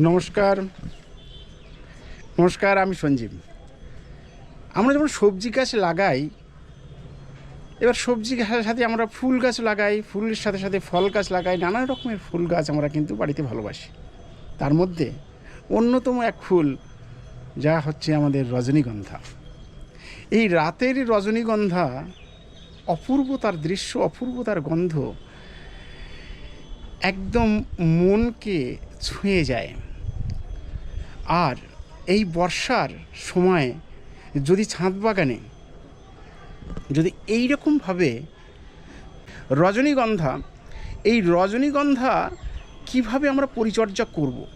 নমস্কার। নমস্কার, আমি সঞ্জীব। আমরা যখন সবজি গাছ লাগাই, এবার সবজি গাছের সাথে আমরা ফুল গাছ লাগাই, ফুলের সাথে সাথে ফল গাছ লাগাই, নানা রকমের ফুল গাছ আমরা কিন্তু বাড়িতে ভালোবাসি। তার মধ্যে অন্যতম এক ফুল, যা হচ্ছে আমাদের রজনীগন্ধা। এই রাতের রজনীগন্ধা অপূর্ব তার দৃশ্য, অপূর্ব তার গন্ধ, একদম মনকে ছুঁয়ে যায়। আর এই বর্ষার সময়ে যদি ছাদ বাগানে যদি এই রকমভাবে রজনীগন্ধা, এই রজনীগন্ধা কীভাবে আমরা পরিচর্যা করব।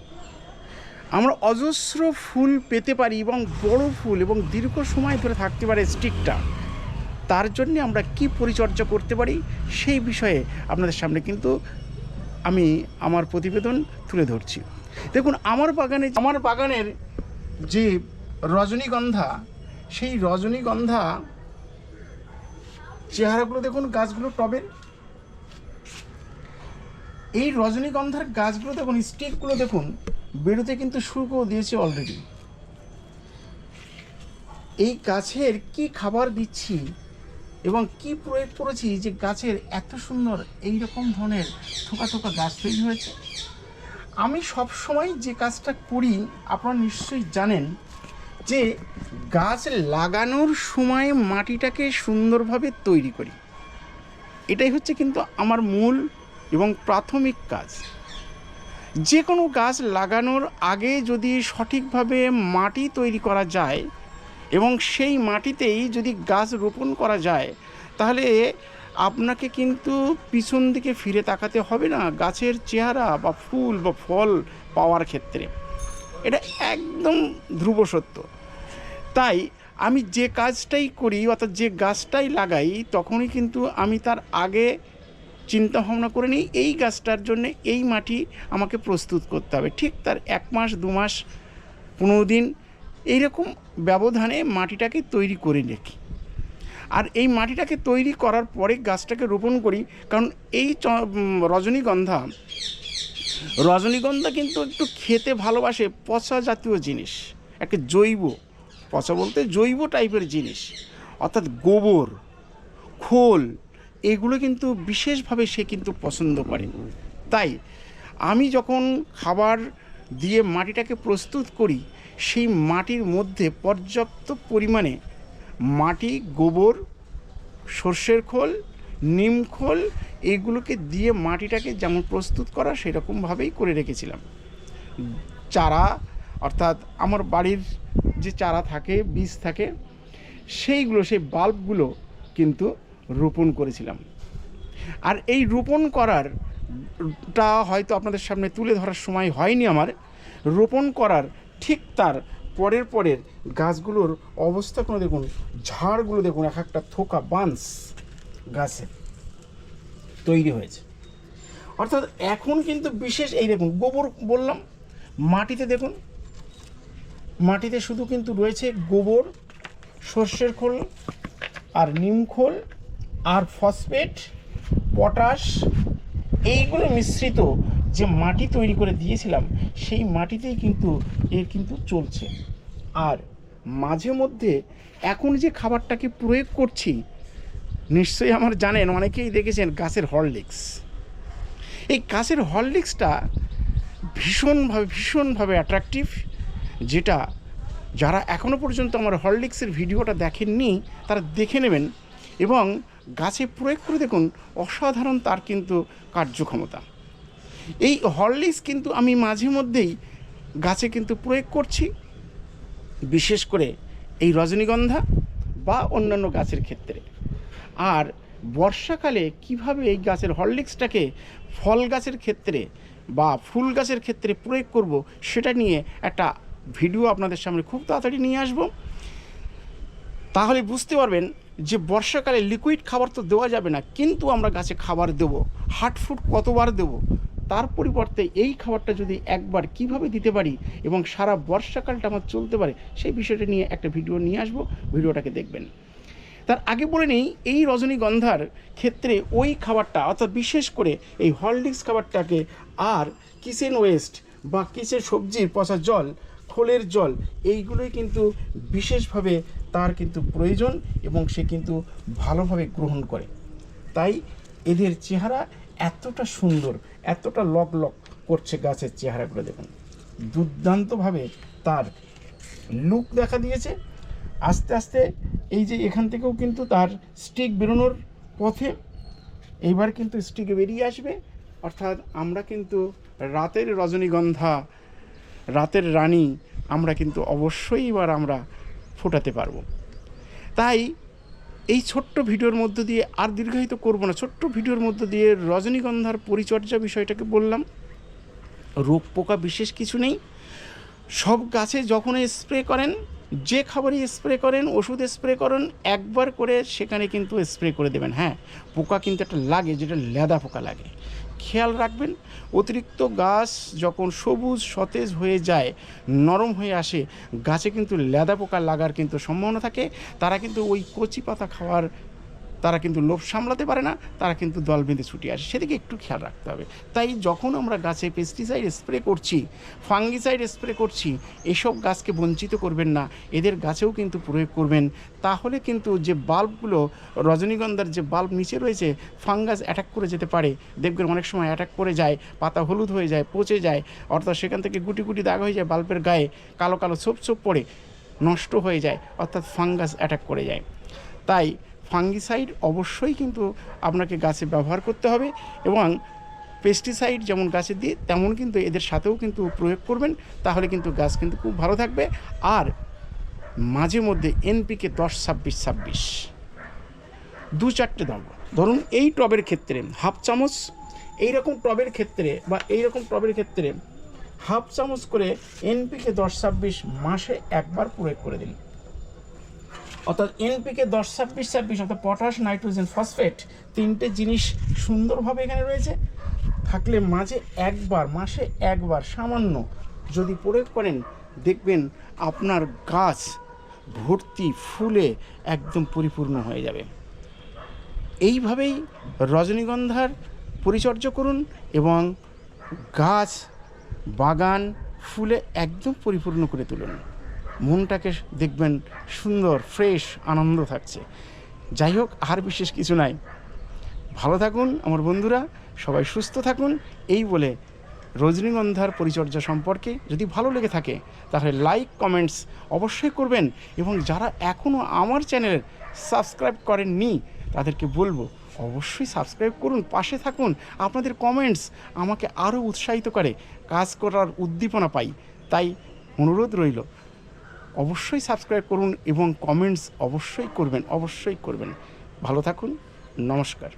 আমরা অজস্র ফুল পেতে পারি এবং বড় ফুল এবং দীর্ঘ সময় ধরে থাকতে পারে স্টিকটা। তার জন্য আমরা কি পরিচর্যা করতে পারি? সেই বিষয়ে আপনাদের সামনে কিন্তু আমি আমার প্রতিবেদন তুলে ধরছি। দেখুন, আমার বাগানে আমার বাগানের যে রজনীগন্ধা, সেই রজনীগন্ধা চেহারাগুলো দেখুন, গাছগুলো টবের এই রজনীগন্ধার গাছগুলো দেখুন, স্টিকগুলো দেখুন, বেরোতে কিন্তু শুরু দিয়েছে অলরেডি এই গাছের কি খাবার দিচ্ছি এবং কি প্রয়োগ করেছি যে গাছের এত সুন্দর এই রকম ধরনের থোকা থোকা গাছ তৈরি হয়েছে? আমি সব সময় যে কাজটা করি, আপনারা নিশ্চয়ই জানেন যে গাছ লাগানোর সময় মাটিটাকে সুন্দরভাবে তৈরি করি। এটাই হচ্ছে কিন্তু আমার মূল এবং প্রাথমিক কাজ। যে কোনো গাছ লাগানোর আগে যদি সঠিকভাবে মাটি তৈরি করা যায় এবং সেই মাটিতেই যদি গাছ রোপণ করা যায়, তাহলে আপনাকে কিন্তু পিছন দিকে ফিরে তাকাতে হবে না। গাছের চেহারা বা ফুল বা ফল পাওয়ার ক্ষেত্রে। এটা একদম ধ্রুব সত্য। তাই আমি যে কাজটাই করি, অর্থাৎ যে গাছটাই লাগাই, তখনই কিন্তু আমি তার আগে চিন্তা ভাবনা করে নিই, এই গাছটার জন্য এই মাটি আমাকে প্রস্তুত করতে হবে। ঠিক তার এক মাস, দু মাস, পনেরো দিন, এইরকম ব্যবধানে মাটিটাকে তৈরি করে রাখি। আর এই মাটিটাকে তৈরি করার পরে গাছটাকে রোপণ করি, কারণ এই রজনীগন্ধা রজনীগন্ধা কিন্তু একটু খেতে ভালোবাসে পচা জাতীয় জিনিস, একটা জৈব, পচা বলতে জৈব টাইপের জিনিস, অর্থাৎ গোবর, খোল, এগুলো কিন্তু বিশেষভাবে সে কিন্তু পছন্দ করে। তাই আমি যখন খাবার দিয়ে মাটিটাকে প্রস্তুত করি, সেই মাটির মধ্যে পর্যাপ্ত পরিমাণে মাটি, গোবর, সর্ষের খোল, নিম খোল, এগুলোকে দিয়ে মাটিটাকে যেমন প্রস্তুত করা সেরকমভাবেই করে রেখেছিলাম। চারা, অর্থাৎ আমার বাড়ির যে চারা থাকে, বীজ থাকে, সেইগুলো, সেই বাল্বগুলো কিন্তু রোপণ করেছিলাম। আর এই রোপণ করার টা হয়তো আপনাদের সামনে তুলে ধরার সময় হয়নি আমার। রোপণ করার ঠিক তার পরের পরের গাছগুলোর অবস্থাগুলো দেখুন, ঝাড়গুলো দেখুন, এক একটা থোকা বান্স গাছে তৈরি হয়েছে। অর্থাৎ এখন কিন্তু বিশেষ এই দেখুন, গোবর বললাম, মাটিতে দেখুন, মাটিতে শুধু কিন্তু রয়েছে গোবর, সর্ষের খোল আর নিম খোল আর ফসফেট, পটাশ, এইগুলো মিশ্রিত যে মাটি তৈরি করে দিয়েছিলাম, সেই মাটিতেই কিন্তু এর কিন্তু চলছে। আর মাঝে মধ্যে এখন যে খাবারটাকে প্রয়োগ করছি, নিশ্চয়ই আমার জানেন, অনেকেই দেখেছেন গাছের হরলিক্স। এই গাছের হরলিক্সটা ভীষণভাবে ভীষণভাবে অ্যাট্রাকটিভ যেটা যারা এখনও পর্যন্ত আমার হরলিক্সের ভিডিওটা দেখেননি, তারা দেখে নেবেন। এবং গাছে প্রয়োগ করে দেখুন, অসাধারণ তার কিন্তু কার্যক্ষমতা। এই হরলিক্স কিন্তু আমি মাঝে মধ্যেই গাছে কিন্তু প্রয়োগ করছি, বিশেষ করে এই রজনীগন্ধা বা অন্যান্য গাছের ক্ষেত্রে। আর বর্ষাকালে কীভাবে এই গাছের হরলিক্সটাকে ফল গাছের ক্ষেত্রে বা ফুল গাছের ক্ষেত্রে প্রয়োগ করব সেটা নিয়ে একটা ভিডিও আপনাদের সামনে খুব তাড়াতাড়ি নিয়ে আসব। তাহলে বুঝতে পারবেন যে বর্ষাকালে লিকুইড খাবার তো দেওয়া যাবে না, কিন্তু আমরা গাছে খাবার দেব। হার্ট ফুড কতবার দেব? তার পরিবর্তে এই খাবারটা যদি একবার কীভাবে দিতে পারি এবং সারা বর্ষাকালটা আমার চলতে পারে, সেই বিষয়টা নিয়ে একটা ভিডিও নিয়ে আসব, ভিডিওটাকে দেখবেন। তার আগে বলে নেই, এই রজনীগন্ধার ক্ষেত্রে ওই খাবারটা, অর্থাৎ বিশেষ করে এই হরলিক্স খাবারটাকে আর কিচেন ওয়েস্ট বা কিছু সবজির পচা জল, খোলের জল, এইগুলোই কিন্তু বিশেষভাবে তার কিন্তু প্রয়োজন এবং সে কিন্তু ভালোভাবে গ্রহণ করে। তাই এদের চেহারা এতটা সুন্দর, এতটা লক লক করছে গাছের চেহারাগুলো দেখুন। দুর্দান্তভাবে তার লুক দেখা দিয়েছে। আস্তে আস্তে এই যে এখান থেকেও কিন্তু তার স্টিক বেরোনোর পথে এইবার কিন্তু স্টিকে বেরিয়ে আসবে। অর্থাৎ আমরা কিন্তু রাতের রজনীগন্ধা, রাতের রানী আমরা কিন্তু অবশ্যই এবার আমরা ফোটাতে পারব। তাই এই ছোট্ট ভিডিওর মধ্য দিয়ে আর দীর্ঘায়িত করব না। ছোট্ট ভিডিওর মধ্য দিয়ে রজনীগন্ধার পরিচর্যা বিষয়টাকে বললাম। রোগ পোকা বিশেষ কিছু নেই। সব গাছে যখন স্প্রে করেন, যে খাবারই স্প্রে করেন, ওষুধ স্প্রে করেন, একবার করে সেখানে কিন্তু স্প্রে করে দেবেন। হ্যাঁ পোকা কিন্তু একটা লাগে, যেটা লেদা পোকা লাগে। খেয়াল রাখবেন, অতিরিক্ত গাছ যখন সবুজ, সতেজ হয়ে যায়, নরম হয়ে আসে, গাছে কিন্তু লেদা পোকা লাগার কিন্তু সম্ভাবনা থাকে, তারা কিন্তু ওই কচি পাতা খাওয়ার তারা কিন্তু লোভ সামলাতে পারে না, তারা কিন্তু দল বেঁধে ছুটে আসে। সেদিকে একটু খেয়াল রাখতে হবে। তাই যখন আমরা গাছে পেস্টিসাইড স্প্রে করছি ফাঙ্গিসাইড স্প্রে করছি, এসব গাছকে বঞ্চিত করবেন না, এদের গাছেও কিন্তু প্রয়োগ করবেন। তাহলে কিন্তু যে বাল্বগুলো রজনীগন্ধার যে বাল্ব নিচে রয়েছে ফাঙ্গাস অ্যাটাক করে যেতে পারে। দেখবেন অনেক সময় অ্যাটাক করে যায়, পাতা হলুদ হয়ে যায়, পচে যায়, অর্থাৎ সেখান থেকে গুটি গুটি দাগ হয়ে যায় বাল্বের গায়ে, কালো কালো ছোপ ছোপ পড়ে, নষ্ট হয়ে যায়, অর্থাৎ ফাঙ্গাস অ্যাটাক করে যায়। তাই ফাঙ্গিসাইড অবশ্যই কিন্তু আপনাকে গাছে ব্যবহার করতে হবে এবং পেস্টিসাইড যেমন গাছে দিই তেমন কিন্তু এদের সাথেও কিন্তু প্রয়োগ করবেন, তাহলে কিন্তু গাছ কিন্তু খুব ভালো থাকবে। আর মাঝে মধ্যে এনপিকে দশ, ছাব্বিশ ছাব্বিশ। দু চারটে দাম। ধরুন এই টবের ক্ষেত্রে হাফ চামচ, এইরকম টবের ক্ষেত্রে বা এইরকম টবের ক্ষেত্রে হাফ চামচ করে এনপিকে দশ, ছাব্বিশ মাসে একবার প্রয়োগ করে দিন। অর্থাৎ এনপিকে দশ, ছাব্বিশ ছাব্বিশ, অর্থাৎ পটাশ, নাইট্রোজেন, ফসফেট তিনটে জিনিস সুন্দরভাবে এখানে রয়েছে। থাকলে মাঝে একবার, মাসে একবার সামান্য যদি প্রয়োগ করেন, দেখবেন আপনার গাছ ভর্তি ফুলে একদম পরিপূর্ণ হয়ে যাবে। এইভাবেই রজনীগন্ধার পরিচর্যা করুন এবং গাছ, বাগান, ফুলে একদম পরিপূর্ণ করে তুলুন। মনটাকে দেখবেন সুন্দর ফ্রেশ আনন্দ থাকছে। যাই হোক, আর বিশেষ কিছু নাই। ভালো থাকুন, আমার বন্ধুরা, সবাই সুস্থ থাকুন। এই বলে রজনীগন্ধার পরিচর্যা সম্পর্কে যদি ভালো লেগে থাকে, তাহলে লাইক কমেন্টস অবশ্যই করবেন এবং যারা এখনও আমার চ্যানেল সাবস্ক্রাইব করেননি, তাদেরকে বলব, অবশ্যই সাবস্ক্রাইব করুন, পাশে থাকুন। আপনাদের কমেন্টস আমাকে আরও উৎসাহিত করে, কাজ করার উদ্দীপনা পাই। তাই অনুরোধ রইল অবশ্যই সাবস্ক্রাইব করুন এবং কমেন্টস অবশ্যই করবেন অবশ্যই করবেন। ভালো থাকুন নমস্কার।